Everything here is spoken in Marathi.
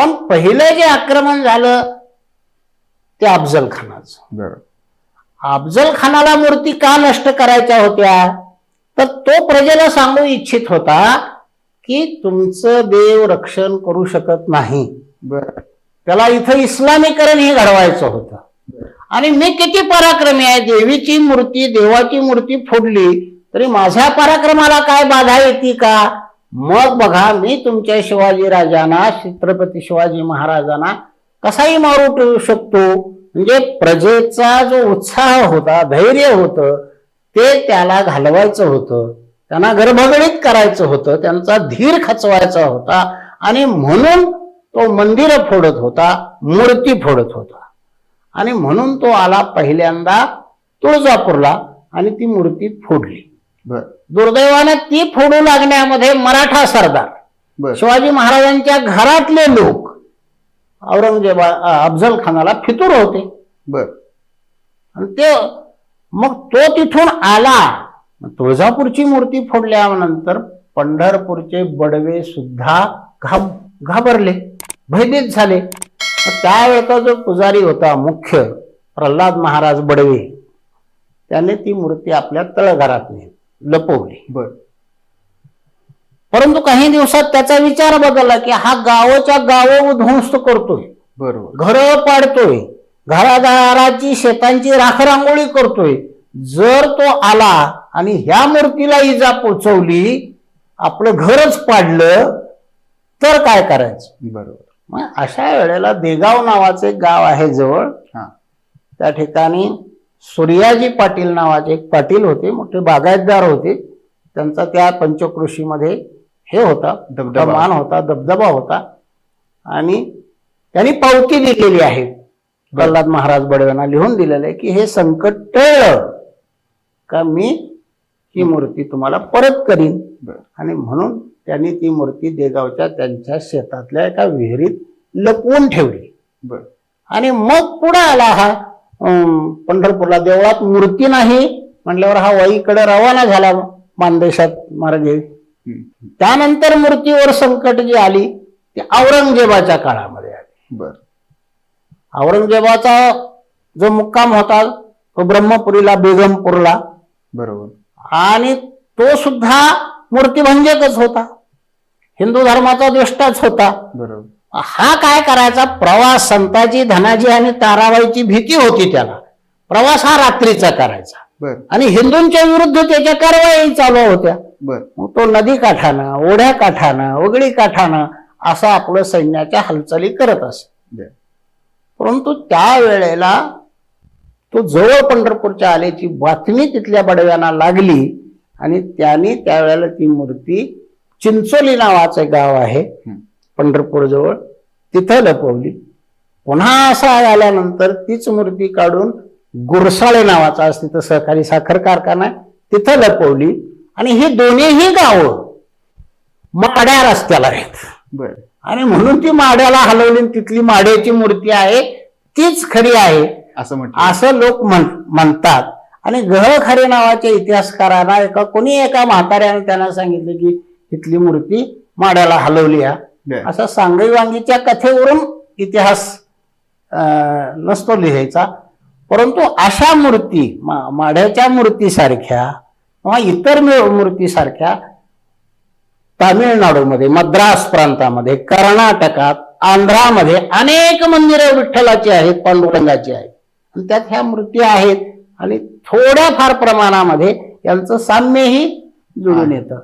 पण पहिलं जे आक्रमण झालं ते अफजल खानाचं अफजल खानाला मूर्ती का नष्ट करायच्या होत्या? तर तो प्रजेला सांगू इच्छित होता की तुमचं देव रक्षण करू शकत नाही. बर. त्याला इथं इस्लामीकरण हे घडवायचं होतं. आणि मी किती पराक्रमी आहे देवीची मूर्ती देवाची मूर्ती फोडली तरी माझ्या पराक्रमाला काय बाधा येते का? मग बघा मी तुमच्या शिवाजी राजांना छत्रपती शिवाजी महाराजांना कसाही मारू ठेवू शकतो. म्हणजे प्रजेचा जो उत्साह होता धैर्य होतं ते त्याला घालवायचं होतं. त्यांना गर्भगडीत करायचं होतं त्यांचा धीर खचवायचा होता. आणि म्हणून तो मंदिर फोडत होता मूर्ती फोडत होता. आणि म्हणून तो आला पहिल्यांदा तुळजापूरला आणि ती मूर्ती फोडली. बर. दुर्दैवाने ती फोडू लागण्यामध्ये मराठा सरदार. शिवाजी महाराजांच्या घरातले लोक औरंगजेबा अफजल खानाला फितूर होते. बर. आणि ते मग तो तिथून आला. तुळजापूरची मूर्ती फोडल्यानंतर पंढरपूरचे बडवे सुद्धा घाब घाबरले. भयभीत झाले. त्यावेळेचा जो पुजारी होता मुख्य प्रल्हाद महाराज बडवे त्याने ती मूर्ती आपल्या तळघरात नेली. लपवली. बर. परंतु काही दिवसात त्याचा विचार बदलला की हा गावाच्या गाव उद्ध्वस्त करतोय. बरोबर. घरं पाडतोय. घरादाराची शेतांची राखरांगोळी करतोय. जर तो आला आणि ह्या मूर्तीला इजा पोचवली आपलं घरच पाडलं तर काय करायचं? बरोबर. मग अशा वेळेला देगाव नावाचं एक गाव आहे जवळ. हा. त्या ठिकाणी सूर्याजी पाटील नावाचे एक पाटील होते मोठे बागायतदार होते. त्यांचा त्या पंचकृषीमध्ये हे होता दबदबा. मान होता दबदबा होता. आणि त्यांनी पावती दिलेली आहे. प्रल्हाद महाराज बडव्यांना लिहून दिलेलं आहे की हे संकट टळलं का मी ही. मूर्ती तुम्हाला परत करीन. आणि म्हणून त्यांनी ती मूर्ती देगावच्या त्यांच्या शेतातल्या एका विहिरीत लपवून ठेवली. आणि मग पुढे आला हा पंढरपूरला देवळात मूर्ती नाही म्हटल्यावर हा वाईकडे रवाना झाला मानदेशात मार्गे. त्यानंतर मूर्तीवर संकट जी आली ती औरंगजेबाच्या काळामध्ये आली. बर. औरंगजेबाचा जो मुक्काम होता तो ब्रह्मपुरीला बेगमपूरला. बरोबर. आणि तो सुद्धा मूर्तिभंजकच होता. हिंदू धर्माचा दृष्टाच होता. बरोबर. हा काय करायचा? प्रवास संताची धनाजी आणि ताराबाईची भीती होती त्याला. प्रवास हा रात्रीचा करायचा. आणि हिंदूंच्या विरुद्ध त्याच्या कारवाई चालू होत्या. मग तो नदी काठानं ओढ्या काठानं वगळी काठानं असं आपलं सैन्याच्या हालचाली करत असे. परंतु त्या वेळेला तो जवळ पंढरपूरच्या आल्याची बातमी तिथल्या बडव्यांना लागली आणि त्यांनी त्यावेळेला ती मूर्ती चिंचोली नावाचं गाव आहे. हम्म. पंढरपूर जवळ तिथं लपवली. पुन्हा असं आल्यानंतर तीच मूर्ती काढून गुरसाळे नावाचा आज तिथं सहकारी साखर कारखाना आहे तिथं लपवली. आणि ही दोन्हीही गावं माड्या रस्त्याला आहेत. आणि म्हणून ती माड्याला हलवली तिथली माड्याची मूर्ती आहे तीच खरी आहे असं म्हटलं. असं लोक म्हण म्हणतात. आणि गह खरे नावाच्या इतिहासकारांना एका कोणी एका म्हाताऱ्याने त्यांना सांगितलं की इथली मूर्ती माड्याला हलवली हा बर असं सांगई वांगीच्या कथेवरून इतिहास नसतो लिहायचा. परंतु अशा मूर्ती माढ्याच्या मूर्तीसारख्या किंवा इतर मूर्तीसारख्या तामिळनाडूमध्ये मद्रास प्रांतामध्ये कर्नाटकात आंध्रामध्ये अनेक मंदिरं विठ्ठलाची आहेत पांडुरंगाची आहेत. आणि त्यात ह्या मूर्ती आहेत आणि थोड्या फार प्रमाणामध्ये यांचं साम्यही जुळून येतं.